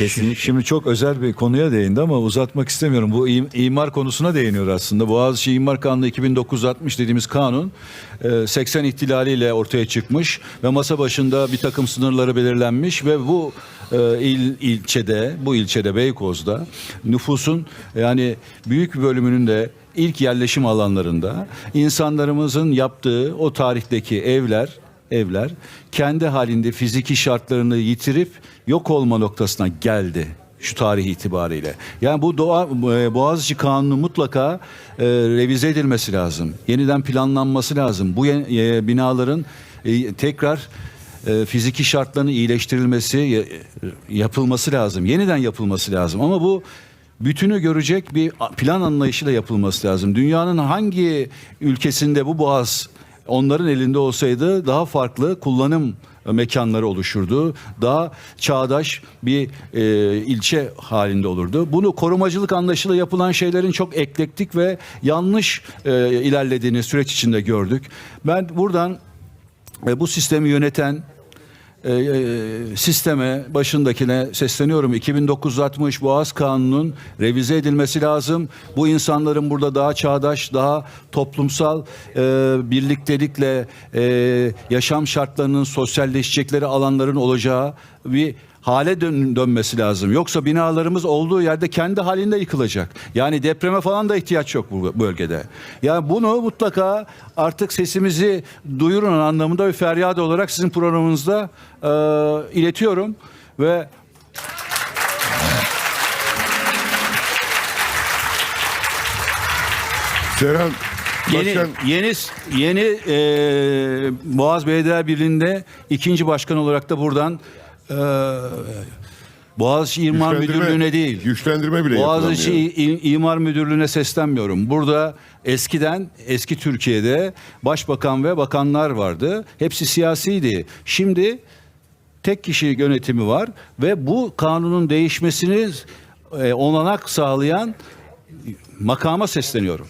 Kesinlikle. Şimdi çok özel bir konuya değindi ama uzatmak istemiyorum. Bu im- imar konusuna değiniyor aslında. Boğaziçi İmar Kanunu 2960 dediğimiz kanun e, 80 ihtilaliyle ortaya çıkmış ve masa başında bir takım sınırları belirlenmiş ve bu e, il ilçede, bu ilçede Beykoz'da nüfusun yani büyük bir bölümünün de ilk yerleşim alanlarında insanlarımızın yaptığı o tarihteki evler evler kendi halinde fiziki şartlarını yitirip yok olma noktasına geldi şu tarih itibariyle. Yani bu doğa, e, Boğaziçi Kanunu mutlaka e, revize edilmesi lazım. Yeniden planlanması lazım. Bu e, binaların e, tekrar e, fiziki şartlarının iyileştirilmesi e, yapılması lazım. Yeniden yapılması lazım. Ama bu bütünü görecek bir plan anlayışıyla yapılması lazım. Dünyanın hangi ülkesinde bu boğaz onların elinde olsaydı daha farklı kullanım mekanları oluşurdu. Daha çağdaş bir e, ilçe halinde olurdu. Bunu korumacılık anlayışıyla yapılan şeylerin çok eklektik ve yanlış e, ilerlediğini süreç içinde gördük. Ben buradan e, bu sistemi yöneten e, e, sisteme başındakine sesleniyorum. 2960 Boğaz Kanunu'nun revize edilmesi lazım. Bu insanların burada daha çağdaş, daha toplumsal e, birliktelikle e, yaşam şartlarının sosyalleşecekleri alanların olacağı bir hale dön- dönmesi lazım. Yoksa binalarımız olduğu yerde kendi halinde yıkılacak. Yani depreme falan da ihtiyaç yok bu bölgede. Yani bunu mutlaka artık sesimizi duyurun anlamında bir feryat olarak sizin programınızda e, iletiyorum ve Serhan Yeni Başkan yeni yeni e, Boğaz Belediye Birliği'nde ikinci başkan olarak da buradan e, Boğaziçi İmar güçlendirme- Müdürlüğü'ne değil. Güçlendirme bile Boğaziçi yapılamıyor. İ- İmar Müdürlüğü'ne seslenmiyorum. Burada eskiden eski Türkiye'de başbakan ve bakanlar vardı. Hepsi siyasiydi. Şimdi tek kişi yönetimi var ve bu kanunun değişmesini e, olanak sağlayan makama sesleniyorum.